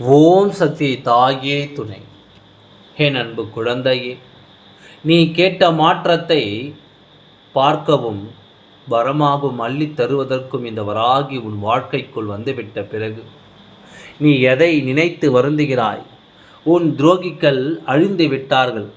ஓம் சக்தி தாயே துணை. என் அன்பு குழந்தையே நீ கேட்ட மாற்றத்தை பார்க்கவும் வரமாகவும் அள்ளி தருவதற்கும் இந்த வராகி உன் வாழ்க்கைக்குள் வந்துவிட்ட பிறகு நீ எதை நினைத்து வருந்துகிறாய்? உன் துரோகிகள் அழிந்து விட்டார்கள்.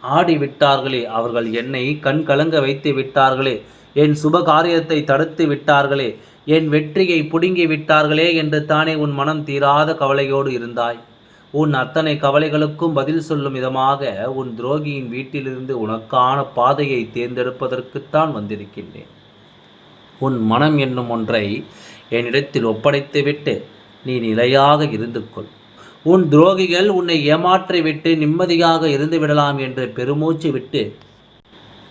ஆடி விட்டார்களே அவர்கள் என்னை கண் கலங்க வைத்து விட்டார்களே என் சுப காரியத்தை தடுத்து விட்டார்களே என் வெற்றியை புடுங்கி விட்டார்களே என்று தானே உன் மனம் தீராத கவலையோடு இருந்தாய். உன் அத்தனை கவலைகளுக்கும் பதில் சொல்லும் விதமாக உன் துரோகியின் வீட்டிலிருந்து உனக்கான பாதையை தேர்ந்தெடுப்பதற்குத்தான் வந்திருக்கின்றேன். உன் மனம் என்னும் ஒன்றை என்னிடத்தில் ஒப்படைத்துவிட்டு நீ நிலையாக இருந்து கொள் உன் துரோகிகள் உன்னை ஏமாற்றிவிட்டு நிம்மதியாக இருந்து விடலாம் என்று பெருமூச்சு விட்டு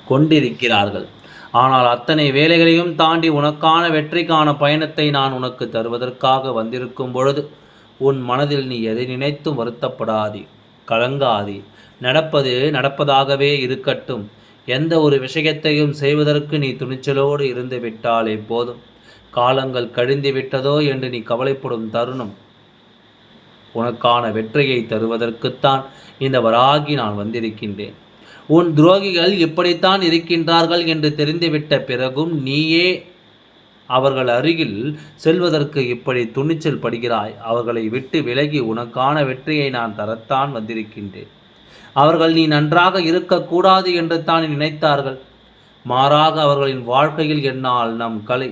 கொண்டிருக்கிறார்கள். ஆனால் அத்தனை வேலைகளையும் தாண்டி உனக்கான வெற்றிக்கான பயணத்தை நான் உனக்கு தருவதற்காக வந்திருக்கும் பொழுது உன் மனதில் நீ எதை நினைத்தும் வருத்தப்படாதே கலங்காதே. நடப்பது நடப்பதாகவே இருக்கட்டும். எந்த ஒரு விஷயத்தையும் செய்வதற்கு நீ துணிச்சலோடு இருந்து விட்டாலே போதும். காலங்கள் கழிந்து விட்டதோ என்று நீ கவலைப்படும் தருணம் உனக்கான வெற்றியை தருவதற்குத்தான் இந்த வராகி நான் வந்திருக்கின்றேன். உன் துரோகிகள் இப்படித்தான் இருக்கின்றார்கள் என்று தெரிந்துவிட்ட பிறகும் நீயே அவர்கள் அருகில் செல்வதற்கு இப்படி துணிச்சல் படுகிறாய். அவர்களை விட்டு விலகி உனக்கான வெற்றியை நான் தரத்தான் வந்திருக்கின்றேன். அவர்கள் நீ நன்றாக இருக்கக்கூடாது என்று தான் நினைத்தார்கள். மாறாக அவர்களின் வாழ்க்கையில் என்னால் நம் கலை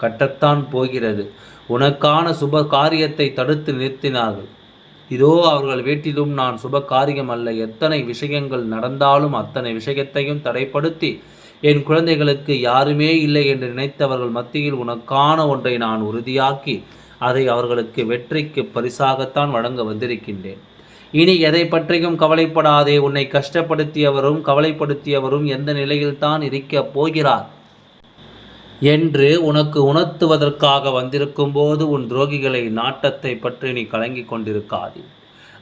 கட்டத்தான் போகிறது. உனக்கான சுப காரியத்தை தடுத்து நிறுத்தினார்கள். இதோ அவர்கள் வீட்டிலும் நான் சுப காரியம் அல்ல. எத்தனை விஷயங்கள் நடந்தாலும் அத்தனை விஷயத்தையும் தடைப்படுத்தி என் குழந்தைகளுக்கு யாருமே இல்லை என்று நினைத்தவர்கள் மத்தியில் உனக்கான ஒன்றை நான் உறுதியாக்கி அதை அவர்களுக்கு வெற்றிக்கு பரிசாகத்தான் வழங்க வந்திருக்கின்றேன். இனி எதை பற்றியும் கவலைப்படாதே. உன்னை கஷ்டப்படுத்தியவரும் கவலைப்படுத்தியவரும் எந்த நிலையில்தான் இருக்கப் போகிறார். என்று உனக்கு உணர்த்துவதற்காக வந்திருக்கும் போது உன் துரோகிகளை நாட்டத்தை பற்றி நீ கலங்கிக் கொண்டிருக்காதே.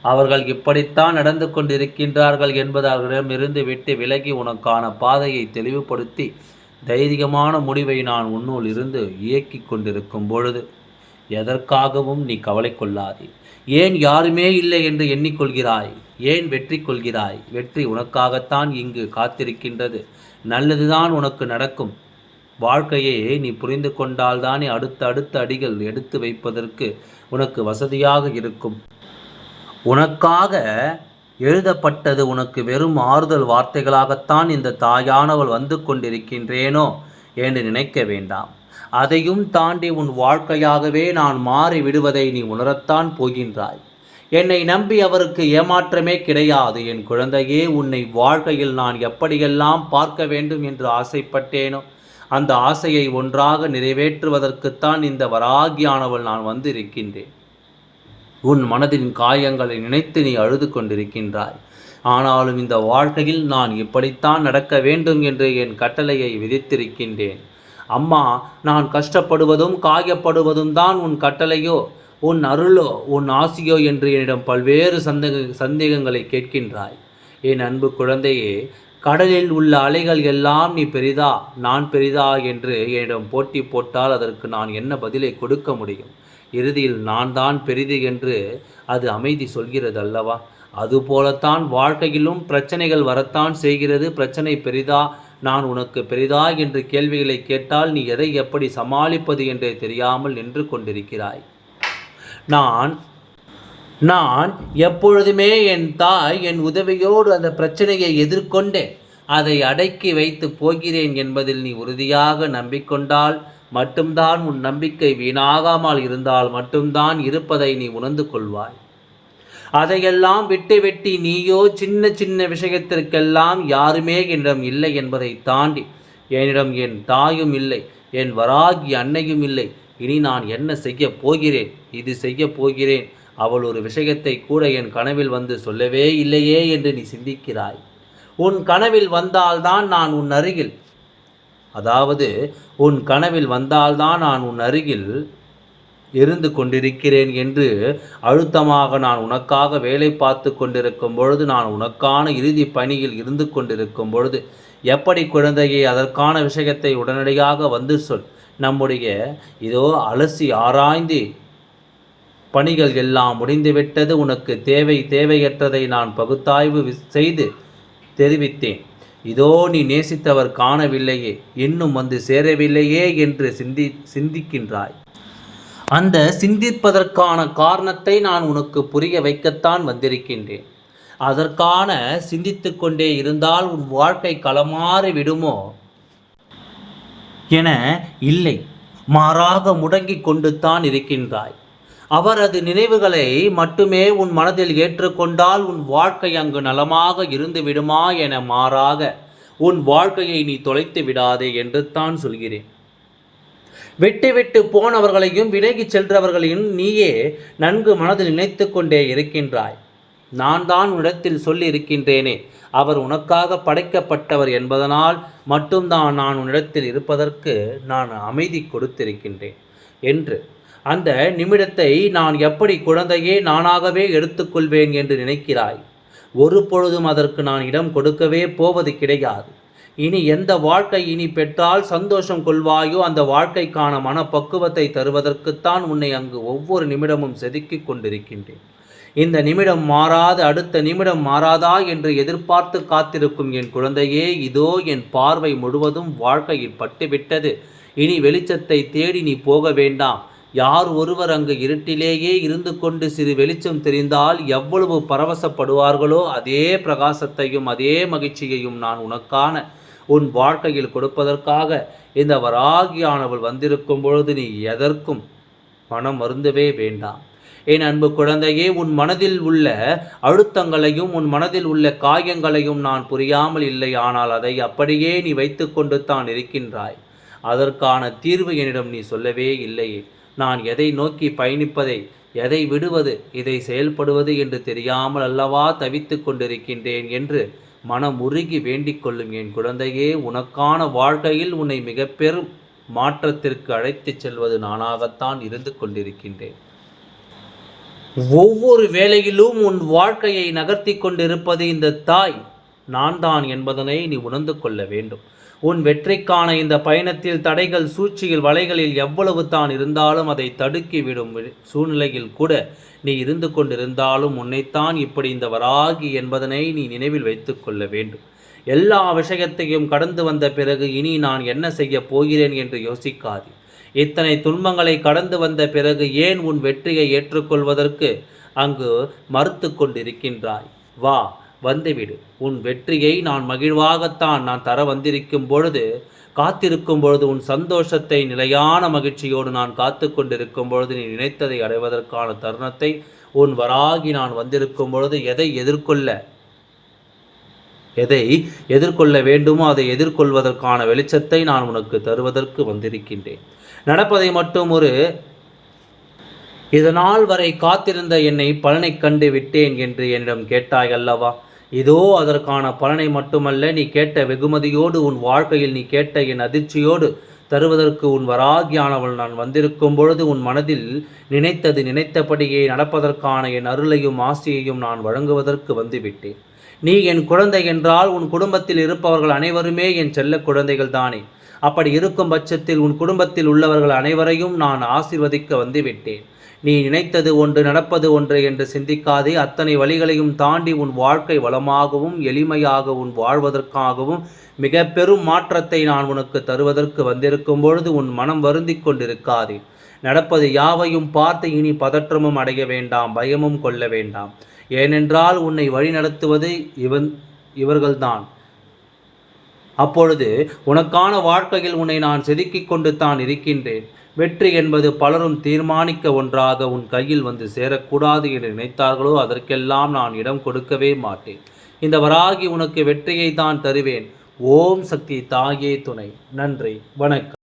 அவர்கள் இப்படித்தான் நடந்து கொண்டிருக்கின்றார்கள் என்பது அவர்களிடமிருந்து விட்டு விலகி உனக்கான பாதையை தெளிவுபடுத்தி தைரியமான முடிவை நான் உன்னுள் இருந்து இயக்கி கொண்டிருக்கும் பொழுது எதற்காகவும் நீ கவலை கொள்ளாதே. ஏன் யாருமே இல்லை என்று எண்ணிக்கொள்கிறாய்? ஏன் வெற்றி கொள்கிறாய்? வெற்றி உனக்காகத்தான் இங்கு காத்திருக்கின்றது. நல்லதுதான் உனக்கு நடக்கும். வாழ்க்கையை நீ புரிந்து கொண்டால்தானே அடுத்த அடுத்த அடிகள் எடுத்து வைப்பதற்கு உனக்கு வசதியாக இருக்கும். உனக்காக எழுதப்பட்டது உனக்கு வெறும் ஆறுதல் வார்த்தைகளாகத்தான் இந்த தாயானவள் வந்து கொண்டிருக்கின்றேனோ என்று நினைக்க வேண்டாம். அதையும் தாண்டி உன் வாழ்க்கையாகவே நான் மாறி விடுவதை நீ உணரத்தான் போகின்றாய். என்னை நம்பி அவருக்கு ஏமாற்றமே கிடையாது. என் குழந்தையே உன்னை வாழ்க்கையில் நான் எப்படியெல்லாம் பார்க்க வேண்டும் என்று ஆசைப்பட்டேனோ அந்த ஆசையை ஒன்றாக நிறைவேற்றுவதற்குத்தான் இந்த வராகியானவள் நான் வந்து இருக்கின்றேன் உன் மனதின் காயங்களை நினைத்து நீ அழுது கொண்டிருக்கின்றாய். ஆனாலும் இந்த வாழ்க்கையில் நான் இப்படித்தான் நடக்க வேண்டும் என்று என் கட்டளையை விதித்திருக்கின்றேன். அம்மா நான் கஷ்டப்படுவதும் காயப்படுவதும் தான் உன் கட்டளையோ? உன் அருளோ உன் ஆசியோ என்று என்னிடம் பல்வேறு சந்தேக சந்தேகங்களை கேட்கின்றாய். என் அன்பு குழந்தையே கடலில் உள்ள அலைகள் எல்லாம் நீ பெரிதா நான் பெரிதா என்று என்னிடம் போட்டி போட்டால் அதற்கு நான் என்ன பதிலை கொடுக்க முடியும்? இறுதியில் நான் தான் பெரிது என்று அது அமைதி சொல்கிறது அல்லவா? அதுபோலத்தான் வாழ்க்கையிலும் பிரச்சனைகள் வரத்தான் செய்கிறது. பிரச்சனை பெரிதா நான் உனக்கு பெரிதா என்று கேள்விகளை கேட்டால் நீ எதை எப்படி சமாளிப்பது என்றே தெரியாமல் நின்று கொண்டிருக்கிறாய். நான் நான் எப்பொழுதுமே என் தாய் என் உதவியோடு அந்த பிரச்சனையை எதிர்கொண்டேன் அதை அடக்கி வைத்து போகிறேன் என்பதில் நீ உறுதியாக நம்பிக்கொண்டால் மட்டும்தான் உன் நம்பிக்கை வீணாகாமல் இருந்தால் மட்டும்தான் இருப்பதை நீ உணர்ந்து கொள்வாய். அதையெல்லாம் விட்டு வெட்டி நீயோ சின்ன சின்ன விஷயத்திற்கெல்லாம் யாருமே என்னிடம் இல்லை என்பதை தாண்டி என்னிடம் என் தாயும் இல்லை என் வராகி அன்னையும் இல்லை. இனி நான் என்ன செய்ய போகிறேன்? இது செய்ய போகிறேன். அவள் ஒரு விஷயத்தை கூட என் கனவில் வந்து சொல்லவே இல்லையே என்று நீ சிந்திக்கிறாய். உன் கனவில் வந்தால்தான் நான் உன் அருகில். அதாவது உன் கனவில் வந்தால்தான் நான் உன் அருகில் இருந்து கொண்டிருக்கிறேன் என்று அழுத்தமாக நான் உனக்காக வேலை பார்த்து கொண்டிருக்கும் பொழுது நான் உனக்கான இறுதி பணியில் இருந்து கொண்டிருக்கும் பொழுது எப்படி குழந்தையை அதற்கான விஷயத்தை உடனடியாக வந்து சொல். நம்முடைய இதோ அலசி ஆராய்ந்து பணிகள் எல்லாம் முடிந்துவிட்டது. உனக்கு தேவை தேவையற்றதை நான் பகுத்தாய்வு செய்து தெரிவித்தேன். இதோ நீ நேசித்தவர் காணவில்லையே. இன்னும் வந்து சேரவில்லையே என்று சிந்தி சிந்திக்கின்றாய். அந்த சிந்திப்பதற்கான காரணத்தை நான் உனக்கு புரிய வைக்கத்தான் வந்திருக்கின்றேன். அதற்கான சிந்தித்து கொண்டே இருந்தால் உன் வாழ்க்கை களமாறி விடுமோ? என இல்லை. மாறாக முடங்கிக் கொண்டு தான் இருக்கின்றாய். அவரது நினைவுகளை மட்டுமே உன் மனதில் ஏற்றுக்கொண்டால் உன் வாழ்க்கை அங்கு நலமாக இருந்து விடுமா என மாறாக உன் வாழ்க்கையை நீ தொலைத்து விடாதே என்று தான் சொல்கிறேன். விட்டு விட்டு போனவர்களையும் விலகி சென்றவர்களையும் நீயே நன்கு மனதில் நினைத்து கொண்டே இருக்கின்றாய். நான் தான் உன்னிடத்தில் சொல்லி இருக்கின்றேனே அவர் உனக்காக படைக்கப்பட்டவர் என்பதனால் மட்டும்தான் நான் உன்னிடத்தில் இருப்பதற்கு நான் அமைதி கொடுத்திருக்கின்றேன் என்று அந்த நிமிடத்தை நான் எப்படி குழந்தையே நானாகவே எடுத்துக்கொள்வேன் என்று நினைக்கிறாய்? ஒரு பொழுதும் அதற்கு நான் இடம் கொடுக்கவே போவது கிடையாது. இனி எந்த வாழ்க்கை இனி பெற்றால் சந்தோஷம் கொள்வாயோ? அந்த வாழ்க்கைக்கான மனப்பக்குவத்தை தருவதற்குத்தான் உன்னை அங்கு ஒவ்வொரு நிமிடமும் செதுக்கிக் கொண்டிருக்கின்றேன். இந்த நிமிடம் மாறாது அடுத்த நிமிடம் மாறாதா என்று எதிர்பார்த்து காத்திருக்கும் என் குழந்தையே இதோ என் பார்வை முழுவதும் வாழ்க்கையில் பட்டுவிட்டது. இனி வெளிச்சத்தை தேடி நீ போக வேண்டாம். யார் ஒருவர் அங்கு இருட்டிலேயே இருந்து கொண்டு சிறு வெளிச்சம் தெரிந்தால் எவ்வளவு பரவசப்படுவார்களோ அதே பிரகாசத்தையும் அதே மகிழ்ச்சியையும் நான் உனக்கான உன் வாழ்க்கையில் கொடுப்பதற்காக. இந்த வராகியானவள் வந்திருக்கும் பொழுது நீ எதற்கும் மனம் மருந்தவே வேண்டாம். என் அன்பு குழந்தையே உன் மனதில் உள்ள அழுத்தங்களையும் உன் மனதில் உள்ள காயங்களையும் நான் புரியாமல் இல்லை ஆனால் அதை அப்படியே நீ வைத்துக்கொண்டு தான் இருக்கின்றாய். அதற்கான தீர்வு என்னிடம் நீ சொல்லவே இல்லையே. நான் எதை நோக்கி பயணிப்பதை எதை விடுவது இதை செயல்படுவது என்று தெரியாமல் அல்லவா தவித்து கொண்டிருக்கின்றேன் என்று மனம் உருகி வேண்டிக் கொள்ளும் என் குழந்தையே உனக்கான வாழ்க்கையில் உன்னை மிக பெரும் மாற்றத்திற்கு அழைத்துச் செல்வது நானாகத்தான் இருந்து கொண்டிருக்கின்றேன். ஒவ்வொரு வேளையிலும் உன் வாழ்க்கையை நகர்த்தி கொண்டிருப்பது இந்த தாய் நான் தான் என்பதனை நீ உணர்ந்து கொள்ள வேண்டும். உன் வெற்றிக்கான இந்த பயணத்தில் தடைகள் சூழ்ச்சியில் வலைகளில் எவ்வளவு தான் இருந்தாலும் அதை தடுக்கிவிடும் சூழ்நிலையில் கூட நீ இருந்து கொண்டிருந்தாலும் உன்னைத்தான் இப்படி இந்த வராகி என்பதனை நீ நினைவில் வைத்து கொள்ள வேண்டும். எல்லா விஷயத்தையும் கடந்து வந்த பிறகு இனி நான் என்ன செய்ய போகிறேன் என்று யோசிக்காது. இத்தனை துன்பங்களை கடந்து வந்த பிறகு ஏன் உன் வெற்றியை ஏற்றுக்கொள்வதற்கு அங்கு மறுத்து கொண்டிருக்கின்றாய்? வா வந்துவிடு. உன் வெற்றியை நான் மகிழ்வாகத்தான் நான் தர வந்திருக்கும் பொழுது காத்திருக்கும் பொழுது உன் சந்தோஷத்தை நிலையான மகிழ்ச்சியோடு நான் காத்து கொண்டிருக்கும் பொழுது நீ நினைத்ததை அடைவதற்கான தருணத்தை உன் வராகி நான் வந்திருக்கும் பொழுது எதை எதிர்கொள்ள எதை எதிர்கொள்ள வேண்டுமோ அதை எதிர்கொள்வதற்கான வெளிச்சத்தை நான் உனக்கு தருவதற்கு வந்திருக்கின்றேன். நடப்பதை மட்டும் ஒரு இதனால் வரை காத்திருந்த என்னை பலனை கண்டு விட்டேன் என்று என்னிடம் கேட்டாய் அல்லவா? இதோ அதற்கான பலனை மட்டுமல்ல நீ கேட்ட வெகுமதியோடு உன் வாழ்க்கையில் நீ கேட்ட என் அதிர்ச்சியோடு தருவதற்கு உன் வராகியானவள் நான் வந்திருக்கும் பொழுது உன் மனதில் நினைத்தது நினைத்தபடியே நடப்பதற்கான என் அருளையும் ஆசையையும் நான் வழங்குவதற்கு வந்துவிட்டேன். நீ என் குழந்தை என்றால் உன் குடும்பத்தில் இருப்பவர்கள் அனைவருமே என் செல்ல குழந்தைகள் தானே அப்படி இருக்கும் பட்சத்தில் உன் குடும்பத்தில் உள்ளவர்கள் அனைவரையும் நான் ஆசிர்வதிக்க வந்துவிட்டேன். நீ நினைத்தது ஒன்று நடப்பது ஒன்று என்று சிந்திக்காதே. அத்தனை வழிகளையும் தாண்டி உன் வாழ்க்கை வளமாகவும் எளிமையாகவும் வாழ்வதற்காகவும் மிக பெரும் மாற்றத்தை நான் உனக்கு தருவதற்கு வந்திருக்கும் பொழுது உன் மனம் வருந்தி கொண்டிருக்காதே. நடப்பது யாவையும் பார்த்து இனி பதற்றமும் அடைய வேண்டாம் பயமும் கொள்ள வேண்டாம். ஏனென்றால் உன்னை வழிநடத்துவது இவன் இவர்கள்தான். அப்பொழுது உனக்கான வாழ்க்கையில் உன்னை நான் செதுக்கிக் கொண்டு தான் இருக்கின்றேன். வெற்றி என்பது பலரும் தீர்மானிக்க ஒன்றாக உன் கையில் வந்து சேரக்கூடாது என்று நினைத்தார்களோ அதற்கெல்லாம் நான் இடம் கொடுக்கவே மாட்டேன். இந்த வராகி உனக்கு வெற்றியை தான் தருவேன். ஓம் சக்தி தாயே துணை. நன்றி. வணக்கம்.